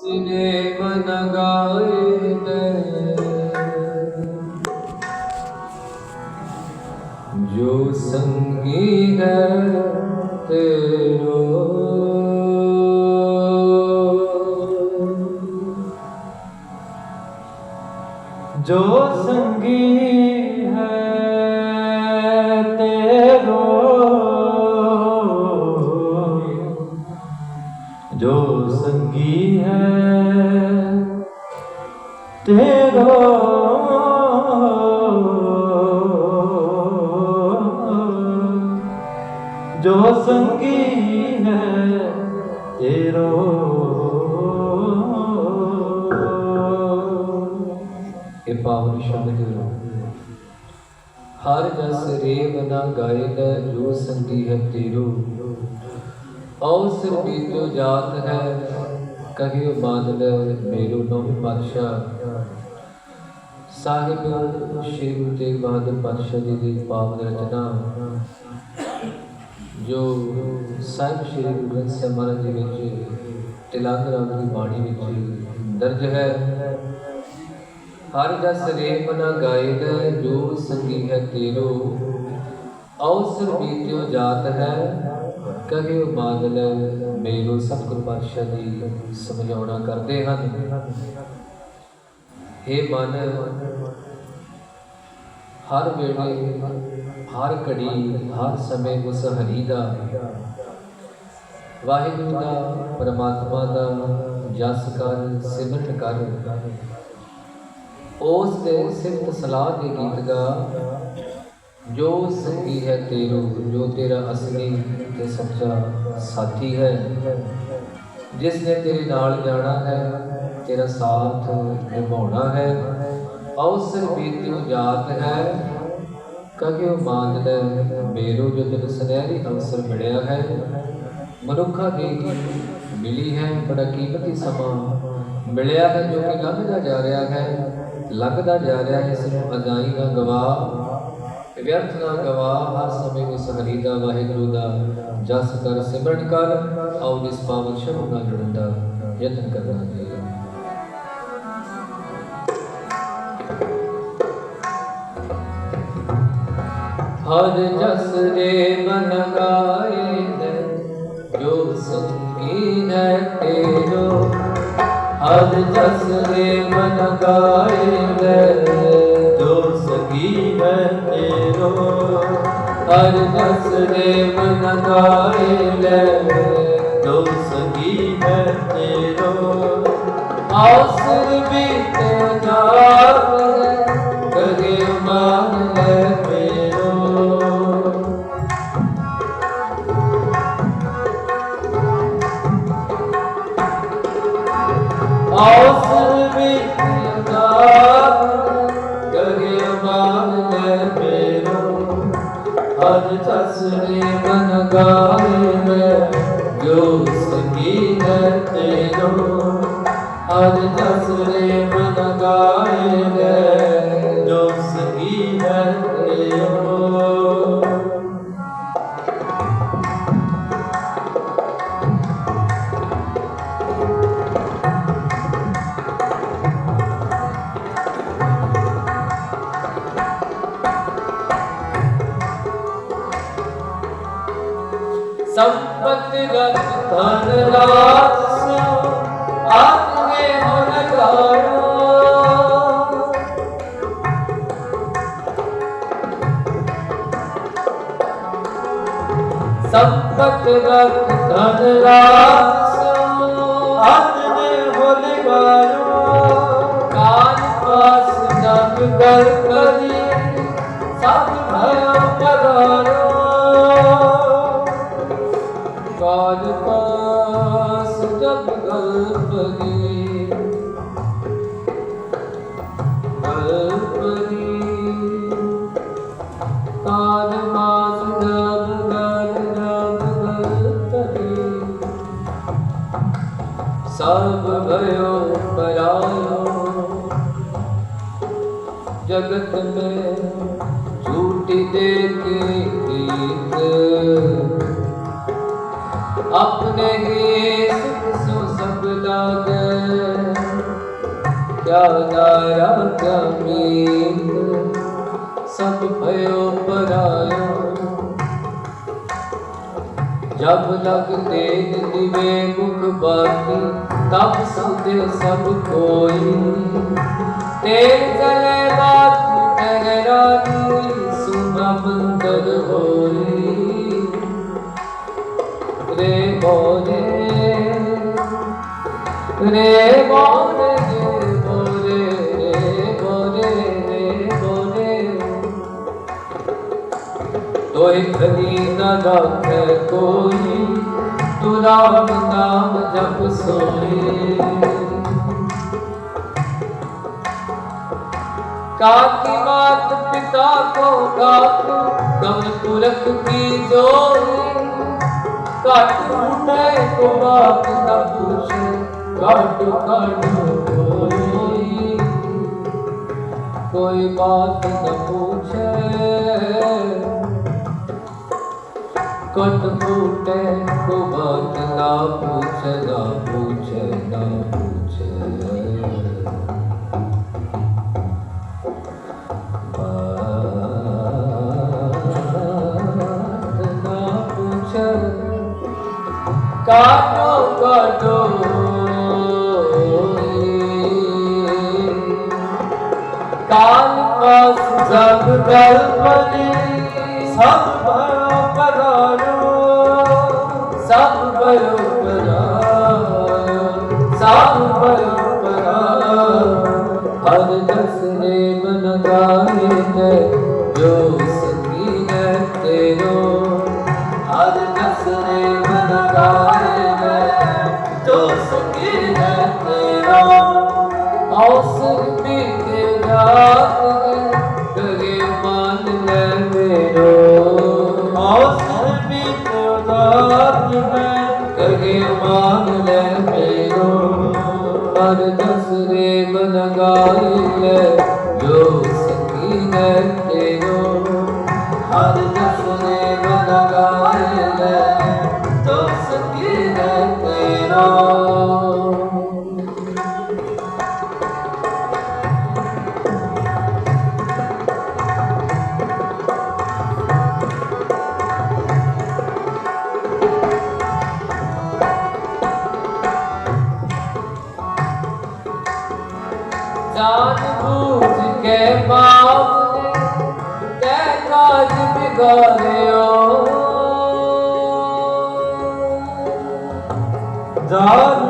Cine ਮਨ ਗਾਏ ਦੇ ਜੋ ਸੰਗੀ ਹੈ ਤੇਰੋ। ਜੋ ਸੰਗੀ ਜੋ ਸੰਗੀ ਹੈ ਤੇਰੋ ਇਹ ਪਾਵਨ ਸ਼ਬਦ ਹਰ ਜਸ ਰੇਵ ਨਾ ਗਾਇਦਾ ਜੋ ਸੰਗੀ ਹੈ ਤੇਰੋ। ਔਸਰ ਬੀਤੋ ਜਾਤ ਹੈ, ਕਹੀਓ ਬਾਦਲ, ਮੇਰੂ ਨੌਵੇਂ ਪਾਤਸ਼ਾਹ। ਸਾਹਿਬ ਸ਼੍ਰੀ ਗੁਰੂ ਤੇਗ ਬਹਾਦਰ ਪਾਤਸ਼ਾਹ ਜੀ ਦੀ ਪਾਵਨ ਰਚਨਾ। ਜੋ ਸਾਹਿਬ ਸ਼੍ਰੀ ਗੁਰੂ ਗ੍ਰੰਥ ਸਾਹਿਬ ਮਹਾਰਾਜ ਜੀ ਵਿੱਚ ਤਿਲੰਗ ਰਾਗ ਦੀ ਬਾਣੀ ਵਿੱਚ ਦਰਜ ਹੈ। ਹਰ ਜਸ ਰੇਪ ਨ ਗਾਇਦ, ਜੋ ਸੰਗੀ ਹੈ ਤੇਰੋ ਔਸਰ ਬੀਤਿਓ ਜਾਤ ਹੈ ਕਹੇ ਬਾਦਲ, ਮੇਰੋ ਸਤਿਗੁਰ ਪਾਤਸ਼ਾਹ ਜੀ ਸਮਝਾਉਣਾ ਕਰਦੇ ਹਨ। हे ਮਨ ਹਰ ਵੇਲੇ, ਹਰ ਘੜੀ, ਹਰ ਸਮੇਂ ਉਸ ਹਰੀ ਦਾ। ਵਾਹਿਗੁਰੂ ਦਾ, ਪਰਮਾਤਮਾ ਦਾ, ਜਸ ਕਰ ਸਿਮਰਨ ਕਰ। ਉਸ ਦੇ ਸਿਫਤ ਸਲਾਹ ਦੇ ਗੀਤ ਗਾ, ਜੋ ਸੰਗੀ ਹੈ ਤੇਰੋ, ਜੋ ਤੇਰਾ ਅਸਲੀ ਤੇ ਸੱਚਾ ਸਾਥੀ ਹੈ। ਜਿਸ ਨੇ ਤੇਰੇ ਨਾਲ ਜਾਣਾ ਹੈ ਤੇਰਾ ਸਾਥ ਨਿਭਾਉਣਾ ਹੈ। ਅਵਸਰ ਬੀਤਿਓ ਜਾਤ ਹੈ। ਕਗਿਓ ਬਾਂਧ ਮੇਰੋ ਜੋ ਤੈਨੂੰ ਸੁਨਹਿਰੀ ਅਵਸਰ ਮਿਲਿਆ ਹੈ। ਮਨੁੱਖਾਂ ਦੀ ਮਿਲੀ ਹੈ ਬੜਾ ਕੀਮਤੀ ਸਮਾਂ। ਮਿਲਿਆ ਹੈ ਜੋ ਕਿ ਲੰਘਦਾ ਜਾ ਰਿਹਾ ਹੈ। ਲੰਘਦਾ ਜਾ ਰਿਹਾ ਹੈ ਇਸ ਨੂੰ ਅਜਾਈ ਦਾ ਗਵਾਹ। ਵਿਅਰਥ ਨਾ ਗਵਾ ਹਰ ਸਮੇਂ ਉਸ ਹਰੀ ਦਾ ਵਾਹਿਗੁਰੂ ਦਾ। ਜਸ ਕਰ ਸਿਮਰਨ ਕਰ ਆਉ ਇਸ ਪਾਵਨ ਸ਼ਬਦ ਨਾਲ ਜੁੜਨ ਦਾ ਯਤਨ ਕਰਨਾ ਚਾਹੀਦਾ ਹਰ ਜਸ ਦੇ ਮਨ ਗਾਏ ਨੇ ਜੋ ਸੰਗੀ ਹੈ ਤੇਰੋ। ਹਰ ਜਸ ਦੇ ਮਨ ਗਾਏ ਨੇ ਜੋ ਸੰਗੀ ਹੈ ਤੇਰੋ। ਹਰ ਜਸ ਦੇ ਮਨ ਗਾਏ ਲੈ ਜੋ ਸੰਗੀ ਹੈ ਤੇਰੋ। ਆਸਰ ਵੀ ਤੇ ਜਾਤ ਮਾਨ ਲੈ ਮੇਰੋ। ਹਰ ਤਸਰੇ ਮਨ ਗਾਏ ਮੈਂ, ਜੋ ਸੰਗੀ ਹੈ ਤੇਰੋ। ਹਰ ਤਸਰੇ ਮਨ ਗਾਏ ਮੈਂ। ਸੰਪਤ ਰਤ ਧਨ ਰਾਤ ਸੋ ਆਤਮੇ ਮਨ ਗਾਇਓ ਸੰਪਤ ਰਤ ਧਨ ਰਾਤ ਸੋ ਆਤਮੇ ਮਨ ਗਾਇਓ ਕਾਨ ਪਾਸ ਜਗ ਗਲ ਕਰੀ ਸਭ ਭਇ ਪਰਾਇਓ ਪਾਸ ਜਬ ਗਲਪਗੀ ਗਲਪਗੀ ਕਾਲ ਮਾਸ ਜਬ ਗਲ ਜਬ ਗਲਪਗੀ ਸਭ ਭਇਓ ਪਰਾਇਓ। ਜਗਤ ਮੇ ਝੂਠੀ ਦੇ ਕੇ ਕੀਤ अपने ही सुख सो सब लाग क्या नारा क्या मीत सब भयो पराया जब लग देन दिवे मुख बाकी तब सुधे सब कोई तेर गले बात तेरे रात सुबह बंदर होई মোরে রে মোরে মোরে মোরে রে মোরে তোই খনি না রাখে কোই तू राम नाम जप सोए काकी मात पिता को गात कम पुरख की जोड़ी ਘਟ ਟੁੱਟੇ ਕੋ ਬਾਤ ਨਾ ਪੁੱਛੇ ਘਟ ਘਟ ਹੋਈ ਕੋਈ ਬਾਤ ਨਾ ਪੁੱਛੇ, ਕਟ ਟੁੱਟੇ ਕੋ ਬਾਤ ਨਾ ਪੁੱਛੇ ਨਾ ਪੁੱਛੇ, ਨਾ ਸਭ ਕਲਪਨੀ ਸਭ ਭਰੋ ਪਰਾਨੋ ਸਭ ਭਰੋ हर ਜਾਣ ਬੂਝ ਕੇ ਬਾਤ ਨੇ ਕਹਿ ਕਾਜ ਬਿਗਾੜਿਓ ਜਾਣ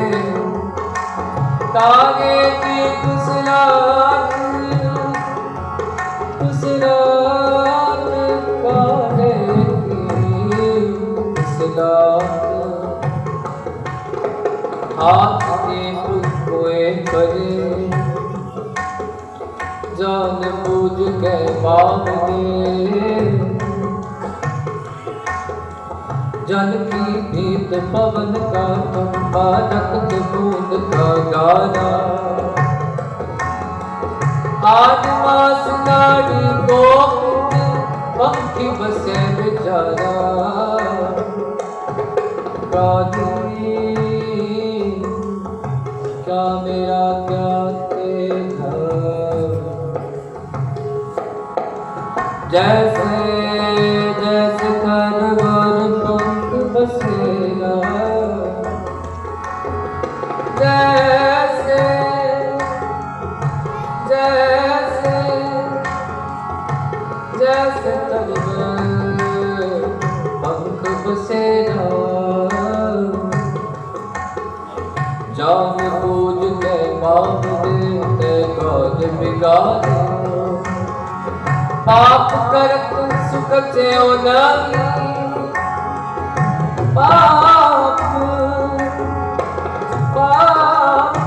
ਤਾਗੇ ਤੇ ਕੁਸਲਾ ਕੁਸਲਾ ਕਾਗੇ ਕੁਸਲਾ ਹਾਥ ਤੇ ਕੋਏ ਕਰੇ, ਜਾਨ ਬੂਝ ਕੇ ਬਾਗ ਦੇ। ਜਨ ਕੀ गीत पवन का बालक दूध का गाना आदिवास नारी गोविंद पंखी बसे बेचारा कादरी क्या मेरा क्या तेरा जैसे ਗੋਦ ਪਾਪ ਕਰਤ ਸੁਖ ਚਿਉ ਨਹੀਂ, ਪਾਪ ਪਾਪ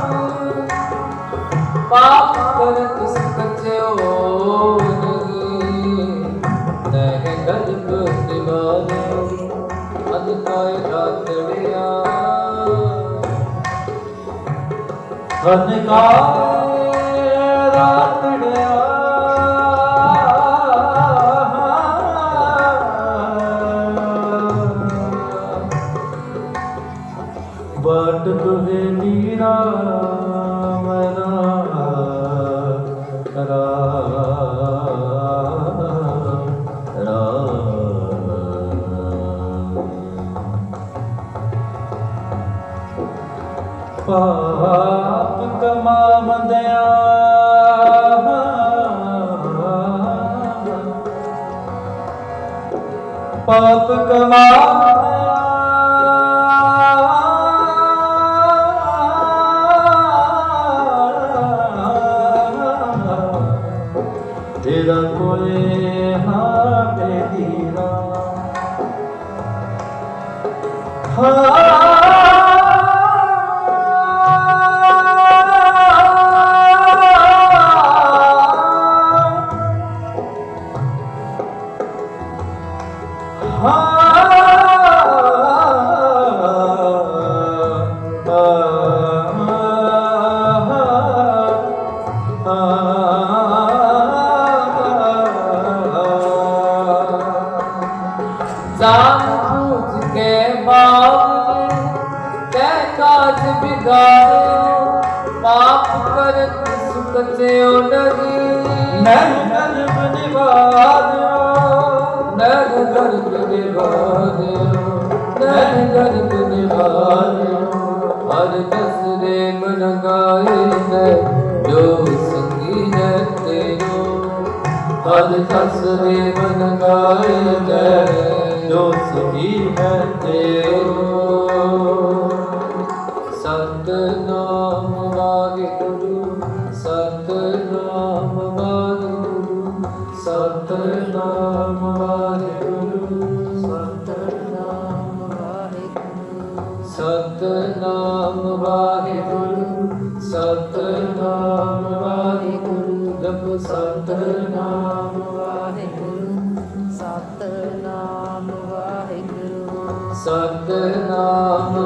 ਪਾਪ ਕਰਤ ਸੁਖ ਚਿਉ ਨਹੀਂ। ਨਹਿ ਗਲਪ ਦਿਵਾਰੇ ਅਦ ਕਾਇ ਰਾਤੜਿਆ। ਧਨ ਕਾ ਰਾਤੜਿਆ ਪਾਪ ਕਮਾਵੰਦਿਆ ਪਾਪ ਕਮਾ ਦੇ ਮਨ ਗਾਏ ਨੇ ਜੋ ਸਹੀ ਹੈ ਤੇਰੋ। ਸਤਨਾਮ ਵਾਹਿਗੁਰੂ ਸਤਨਾਮ ਵਾਹਿਗੁਰੂ ਸਤਨਾਮ ਵਾਹਿਗੁਰੂ। ਸਤਨਾਮ ਵਾਹਿਗੁਰੂ ਸਤਨਾਮ ਵਾਹਿਗੁਰੂ। ਜਪ ਸਤਨਾਮ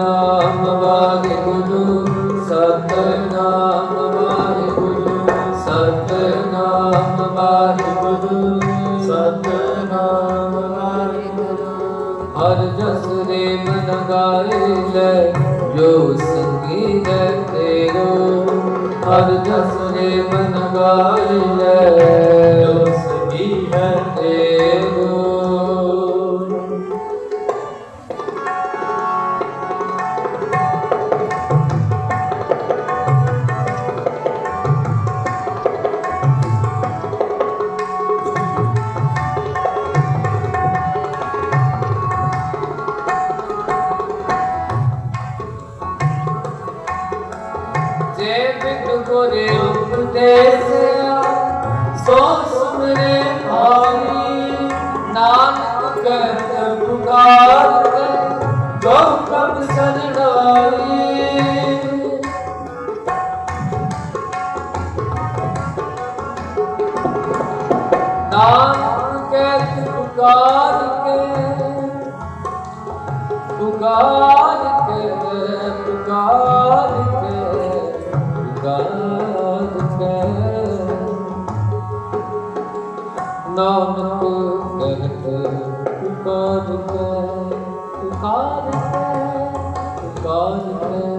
ਸਤਨਾਮ ਵਾਹਿਗੁਰੂ ਸਤਨਾਮ ਵਾਹਿਗੁਰੂ ਸਤਨਾਮ ਵਾਹਿਗੁਰੂ ਸਤਨਾਮ ਵਾਹਿਗੁਰੂ। ਹਰ ਜਸ ਦੇ ਮਨ ਗਾਏ ਲੈ, ਜੋ ਸੰਗੀ ਹੈ ਤੇਰੋ। ਹਰ ਜਸ ਦੇ ਮਨ ਗਾਏ ਲੈ। ਕੋਰੇ ਉਪਦੇਸਿਆ ਸੋ ਸੁਮਰੇ ਭਾਈ ਨਾਨਕ ਕਹਿ ਪੁਕਾਰ ਜੋ ਪ੍ਰਭ ਸਰਣਾਈ ਨਾਨਕ ਕਹਿ ਪੁਕਾਰ ਕੇ ਪੁਕਾਰ ਨਾਨਕ ਕਹਿਤ ਪੁਕਾਰ ਕੇ ਪੁਕਾਰ ਕੇ ਪੁਕਾਰ ਕੇ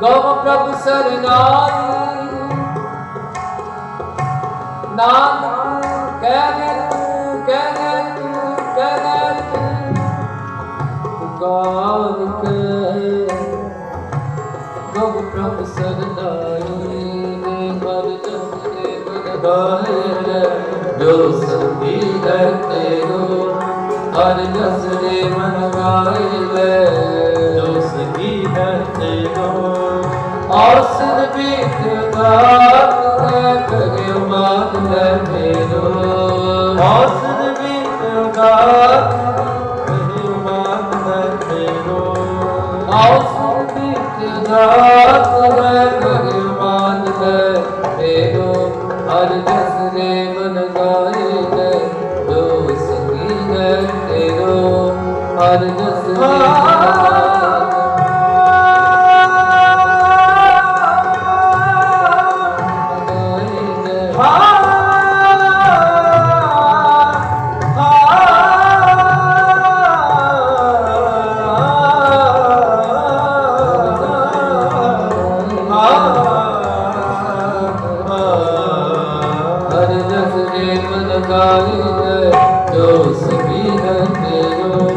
ਗੋ ਪ੍ਰਭ ਸਰਨਾਈ ਨਾਨਕ ਕਹਿ ਕਹਿ ਕਹਿ ਪੁਕਾਰ ਕੇ ਗੋ ਪ੍ਰਭ ਸਰਨਾਈ ਦੇ ਬਦਗਾਏ ਜੋ ਸੰਗੀ ਹੈ ਤੇਰੋ ਹਰ ਜਸ ਦੇ ਮਨ ਗਾਏ ਲੈ ਜੋ ਸਗੀ ਹੈ ਤੇਰੋ ਆਸਨ ਬੀਤ ਗਾਤ ਹੈ ਕਰੇ ਮਾਤ ਲੈ ਮੇਰੋ। ਆਸਰ ਵਿੱਚ ਗਾਤ ਕਹੇ ਮਾਨ ਹੈ ਤੇਰੋ ਆਸਨ ਬੀਤ ਗਾਤ ਹੈ ਹਰ ਜਸ ਦੇ ਮਨ ਗਾਏ ਲੈ ਜੋ ਸੰਗੀ ਹੈ ਤੇਰੋ ਹਰ ਜਸ ਦੇ ਦੇ ਮਨ ਗਾਏ ਜੋ ਸਭੀ ਹੈ ਤੇਰੋ।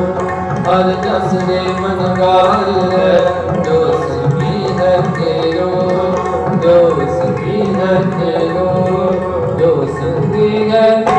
ਹਰ ਜਸ ਦੇ ਮਨ ਗਾਏ ਜੋ ਸਭੀ ਹੈ ਤੇਰੋ। ਜੋ ਸਭੀ ਹੈ ਤੇਰੋ, ਜੋ ਸਭੀ ਹੈ